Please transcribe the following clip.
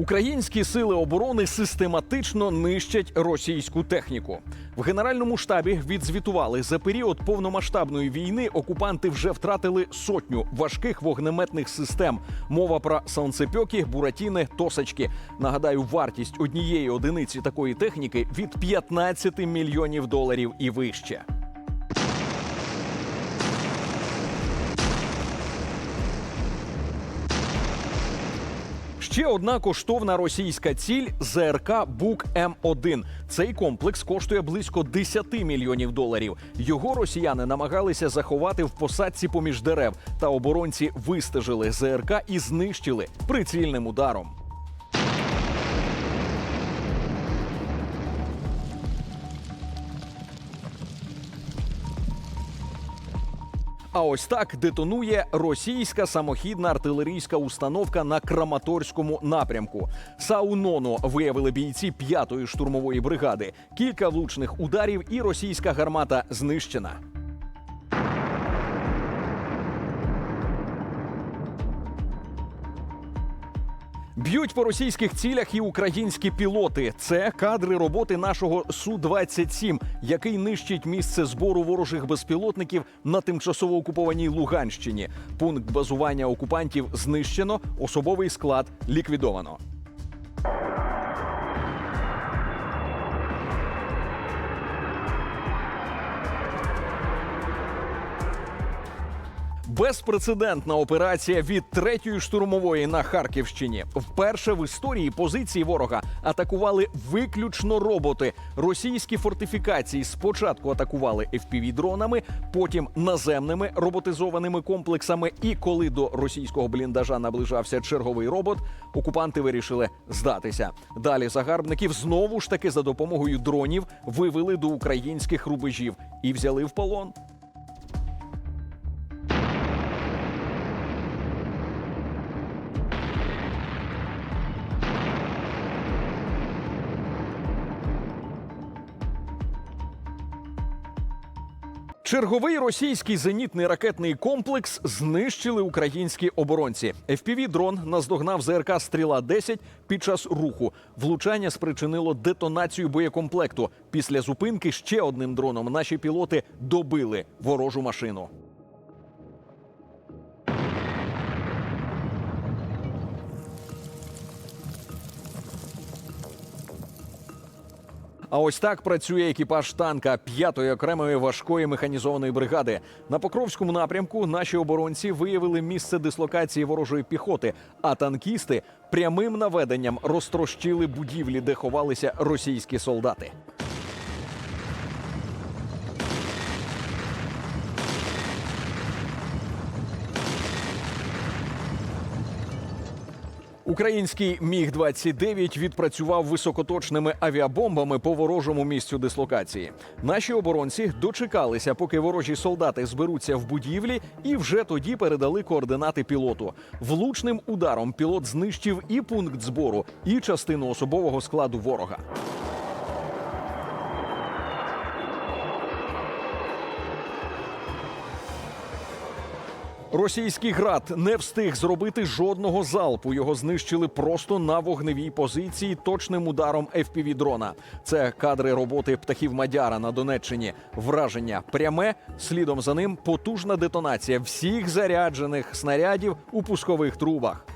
Українські сили оборони систематично нищать російську техніку. В генеральному штабі відзвітували за період повномасштабної війни. Окупанти вже втратили сотню важких вогнеметних систем. Мова про санцепьоки, буратіни, тосочки. Нагадаю, вартість однієї одиниці такої техніки від 15 мільйонів доларів і вище. Ще одна коштовна російська ціль ЗРК Бук М1. Цей комплекс коштує близько 10 мільйонів доларів. Його росіяни намагалися заховати в посадці поміж дерев, та оборонці вистежили ЗРК і знищили прицільним ударом. А ось так детонує російська самохідна артилерійська установка на Краматорському напрямку. Саунону виявили бійці п'ятої штурмової бригади. Кілька влучних ударів, і російська гармата знищена. Б'ють по російських цілях і українські пілоти. Це кадри роботи нашого су 27 який нищить місце збору ворожих безпілотників на тимчасово окупованій Луганщині. Пункт базування окупантів знищено, особовий склад ліквідовано. Безпрецедентна операція від третьої штурмової на Харківщині. Вперше в історії позиції ворога атакували виключно роботи. Російські фортифікації спочатку атакували fpv дронами, потім наземними роботизованими комплексами. І коли до російського бліндажа наближався черговий робот, окупанти вирішили здатися. Далі загарбників знову ж таки за допомогою дронів вивели до українських рубежів і взяли в полон. Черговий російський зенітний ракетний комплекс знищили українські оборонці. fpv дрон наздогнав ЗРК Стріла 10 під час руху. Влучання спричинило детонацію боєкомплекту. Після зупинки ще одним дроном наші пілоти добили ворожу машину. А ось так працює екіпаж танка 5-ї окремої важкої механізованої бригади. На Покровському напрямку наші оборонці виявили місце дислокації ворожої піхоти, а танкісти прямим наведенням розтрощили будівлі, де ховалися російські солдати. Український міг 29 відпрацював високоточними авіабомбами по ворожому місцю дислокації. Наші оборонці дочекалися, поки ворожі солдати зберуться в будівлі, і вже тоді передали координати пілоту. Влучним ударом пілот знищив і пункт збору, і частину особового складу ворога. Російський град не встиг зробити жодного залпу. Його знищили просто на вогневій позиції точним ударом fpv дрона. Це кадри роботи птахів Мадяра на Донеччині. Враження пряме. Слідом за ним потужна детонація всіх заряджених снарядів у пускових трубах.